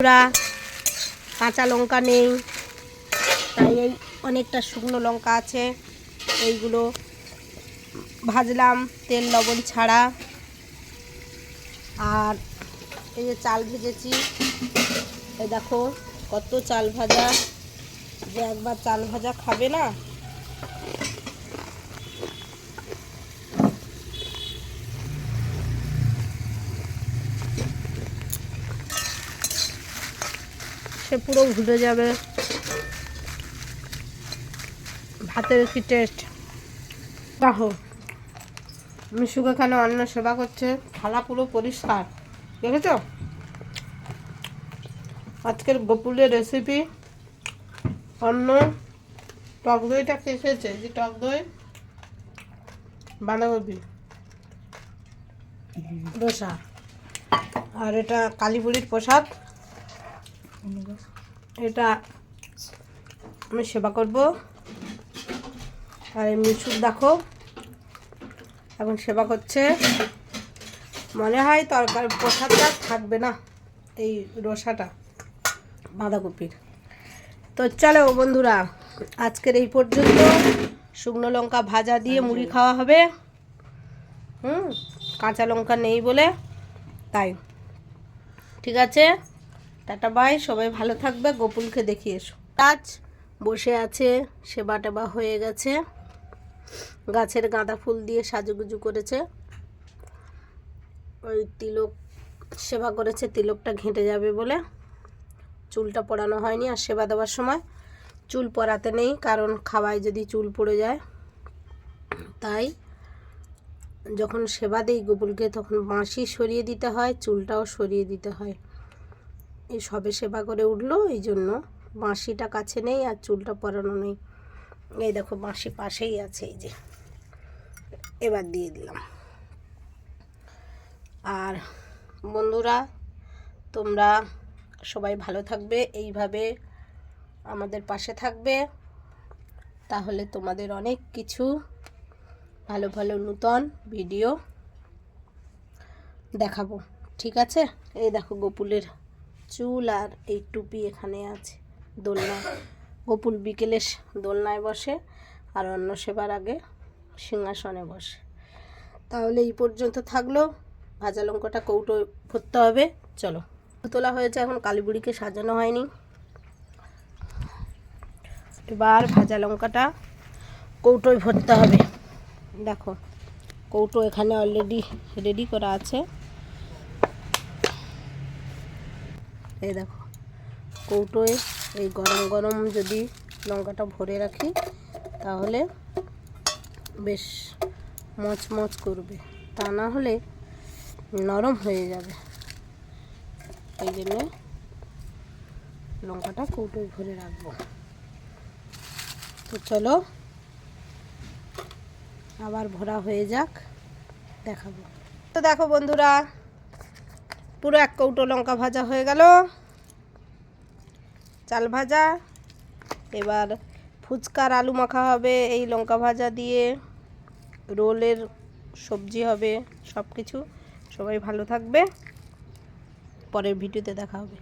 পুরা কাঁচা লঙ্কা নেই। তাই এই অনেকটা শুকনো লঙ্কা আছে। এইগুলো ভাজলাম তেল, লবণ ছাড়া। আর এই যে চাল ভেজেছি। এই দেখো কত চাল ভাজা। যে একবার চাল ভাজা খাবে না? সে পুরো ভুলে যাবে। ভাতের কি টেস্ট দেখো মিশুকে এখানে অন্ন সেবা করছে? থালা পুরো পরিষ্কার দেখেছ? আজকের গোপুলের রেসিপি অন্য টক দইটা খেয়েছে? যে টক দই বাঁধাকপি ডোসা আর এটা কালীপুরির প্রসাদ। এটা আমি সেবা করব। আর এই মিশুর দেখো, এখন সেবা করছে। মনে হয় তরকারি প্রসাদটা থাকবে না এই রসাটা, বাঁধাকপির। তো চলো বন্ধুরা, আজকের এই পর্যন্ত। শুকনো লঙ্কা ভাজা দিয়ে মুড়ি খাওয়া হবে। হুম, কাঁচা লঙ্কা নেই বলে, তাই। ঠিক আছে? Tata, bye. সবাই ভালো থাকবে, গোপুলকে দেখিয়ে এসো। আজ বসে আছে সেবা টেবা হয়ে গেছে। গাছের গাঁদা ফুল দিয়ে সাজুগুজু করেছে। ওই তিলক সেবা করেছে, তিলকটা ঘেঁটে যাবে বলে। চুলটা পরানো হয়নি আর সেবা দেওয়ার সময়। চুল পরাতে নেই, কারণ খাওয়ায় যদি চুল পড়ে যায়। তাই যখন সেবা দিই গোপুলকে, তখন বাঁশি সরিয়ে দিতে হয়, চুলটাও সরিয়ে দিতে হয়। এই সবে সেবা করে উঠল, এই জন্য বাঁশিটা কাছে নেই আর চুলটা পরানো নেই। এই দেখো, বাঁশি পাশেই আছে, এই যে। এবার দিয়ে দিলাম। আর বন্ধুরা, তোমরা সবাই ভালো থাকবে, এইভাবে আমাদের পাশে থাকবে। তাহলে তোমাদের অনেক কিছু ভালো ভালো নূতন ভিডিও দেখাবো। ঠিক আছে? এই দেখো গোপুলের চুল আর এই টুপি এখানে আছে দোলনায় গোপুল বিকেলে দোলনায় বসে আর অন্য সেবার আগে সিংহাসনে বসে। তাহলে এই পর্যন্ত থাকল। ভাজা লঙ্কাটা কৌটো ভরতে হবে। চলো। তোলা হয়েছে এখন কালীবুড়িকে সাজানো হয়নি। এবার ভাজা লঙ্কাটা কৌটোয় ভরতে হবে। দেখো, কৌটো এখানে অলরেডি রেডি করা আছে। এই দেখো, কৌটোয় এই গরম গরম যদি লঙ্কাটা ভরে রাখি, তাহলে বেশ মচমচ করবে। তা না হলে নরম হয়ে যাবে। এই জন্য লঙ্কাটা কৌটোয় ভরে রাখব। তো চলো, আবার ভরা হয়ে যাক, দেখাবো। তো দেখো বন্ধুরা পুরো এক কৌটো লঙ্কা ভাজা হয়ে গেল। চাল ভাজা। এবার ফুচকার আলু মাখা হবে এই লঙ্কা ভাজা দিয়ে। রোলের সবজি হবে সব কিছু সবাই ভালো থাকবে। পরের ভিডিওতে দেখা হবে।